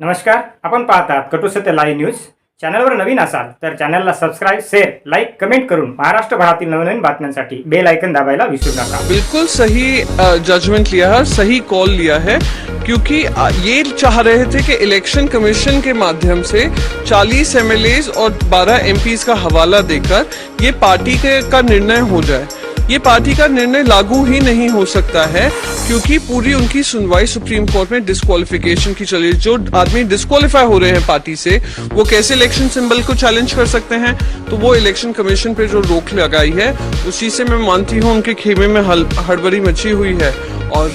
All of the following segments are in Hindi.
नमस्कार, आपण पाहतात कटुसत्य लाईव्ह न्यूज़ चॅनलवर नवीन असाल तर चॅनलला सबस्क्राईब शेअर लाईक कमेंट करून महाराष्ट्रभरातील नवनवीन बातम्यांसाठी बेल आयकन दाबायला विसरू नका. बिल्कुल सही जजमेंट लिया है सही कॉल लिया है, क्योंकि ये चाह रहे थे कि इलेक्शन कमीशन के माध्यम से 40 एमएलए और 12 एमपीज का हवाला देकर ये पार्टी के, का निर्णय हो जाए। ये पार्टी का निर्णय लागू ही नहीं हो सकता है, क्योंकि पूरी उनकी सुनवाई सुप्रीम कोर्ट में डिस्कालिफिकेशन की चली। जो आदमी डिस्कालीफाई हो रहे हैं पार्टी से, वो कैसे इलेक्शन सिंबल को चैलेंज कर सकते हैं? तो वो इलेक्शन कमीशन पे जो रोक लगाई है, उसी से मैं मानती हूँ उनके खेमे में हड़बड़ी मची हुई है। और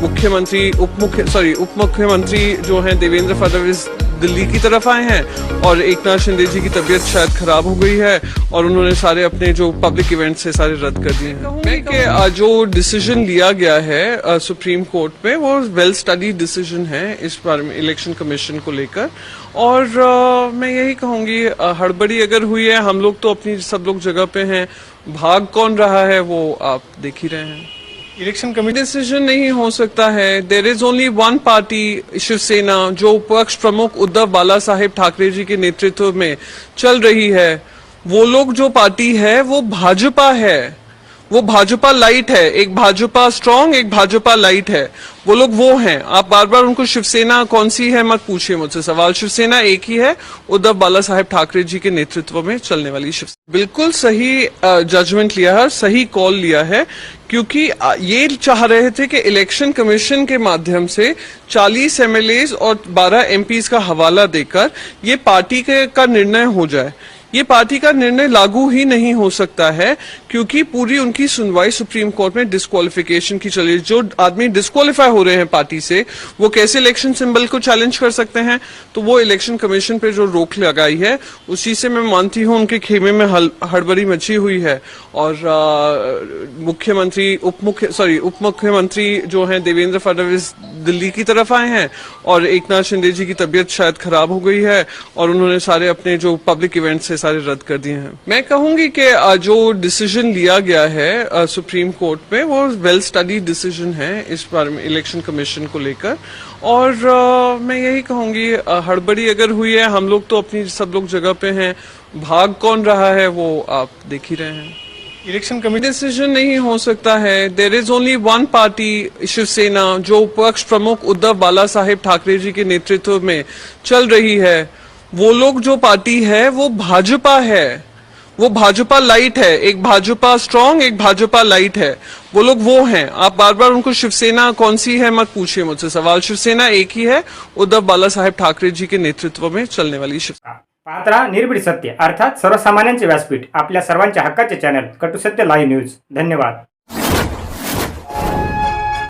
मुख्यमंत्री उप मुख्य सॉरी उप मुख्यमंत्री जो हैं, देवेंद्र फडणवीस दिल्ली की तरफ़ आए हैं और एक नाथ शिंदे जी की तबीयत शायद खराब हो गई है और उन्होंने सारे अपने जो पब्लिक इवेंट्स है सारे रद्द कर दिए हैं। मैं कि जो डिसीज़न लिया गया है सुप्रीम कोर्ट में वो वेल स्टडी डिसीज़न है इस बारे में इलेक्शन कमीशन को लेकर। और अ, मैं यही कहूँगी हड़बड़ी अगर हुई है हम लोग तो अपनी सब लोग जगह पे हैं। भाग कौन रहा है वो आप देख ही रहे हैं। इलेक्शन कमी डिसीज़न नहीं हो सकता है। There is only one party Shivsena, जो पक्ष प्रमुख उद्धव बाला साहेब ठाकरे जी के नेतृत्व में चल रही है। वो लोग जो पार्टी है, वो भाजपा है। वो भाजपा लाइट है, एक भाजपा स्ट्रांग एक भाजपा लाइट है। वो लोग वो हैं। आप बार बार उनको शिवसेना कौन सी है, मत पूछिए मुझसे। सवाल शिवसेना एक ही है, उद्धव बाला साहेब ठाकरे जी के नेतृत्व में चलने वाली शिवसेना। बिल्कुल सही जजमेंट लिया है सही कॉल लिया है, क्योंकि ये चाह रहे थे कि इलेक्शन कमीशन के माध्यम से 40 एमएलए और 12 एमपीज का हवाला देकर ये पार्टी के, का निर्णय हो जाए। ये पार्टी का निर्णय लागू ही नहीं हो सकता है क्योंकि पूरी उनकी सुनवाई सुप्रीम कोर्ट में डिस्कालिफिकेशन की चली। जो आदमी डिस्कालीफाई हो रहे हैं पार्टी से, वो कैसे इलेक्शन सिंबल को चैलेंज कर सकते हैं? तो वो इलेक्शन कमीशन पे जो रोक लगाई है, उसी से मैं मानती हूँ उनके खेमे में हड़बड़ी मची हुई है। और मुख्यमंत्री उप मुख्य सॉरी उप मुख्यमंत्री जो है, देवेंद्र फडणवीस दिल्ली की तरफ़ आए हैं। और एक नाथ शिंदे जी की तबीयत शायद खराब हो गई है, और उन्होंने सारे अपने जो पब्लिक इवेंट्स है, सारे रद्द कर दिए हैं। मैं कहूँगी कि जो डिसीज़न लिया गया है सुप्रीम कोर्ट में। वो वेल स्टडी डिसीज़न है इस बारे में इलेक्शन कमीशन को लेकर। और अ, मैं यही कहूँगी हड़बड़ी अगर हुई है हम लोग तो अपनी सब लोग जगह पे हैं। भाग कौन रहा है वो आप देख ही रहे हैं। इलेक्शन कमेटी डिसीज़न नहीं हो सकता है। There is only one party Shivsena जो पक्ष प्रमुख उद्धव बाला साहेब ठाकरे जी के नेतृत्व में चल रही है। वो लोग जो पार्टी है वो भाजपा है। वो भाजपा लाइट है, एक भाजपा स्ट्रांग एक भाजपा लाइट है। वो लोग वो हैं। आप बार बार उनको शिवसेना कौन सी है, मत पूछिए मुझसे। सवाल शिवसेना एक ही है, उद्धव बाला साहेब ठाकरे जी के नेतृत्व में चलने वाली शिवसेना पाहत राहा निर्भीड सत्य, अर्थात सर्वसामान्यांचे व्यासपीठ, आपल्या सर्वांच्या हक्काचे चॅनल कटुसत्य लाईव्ह न्यूज़ धन्यवाद.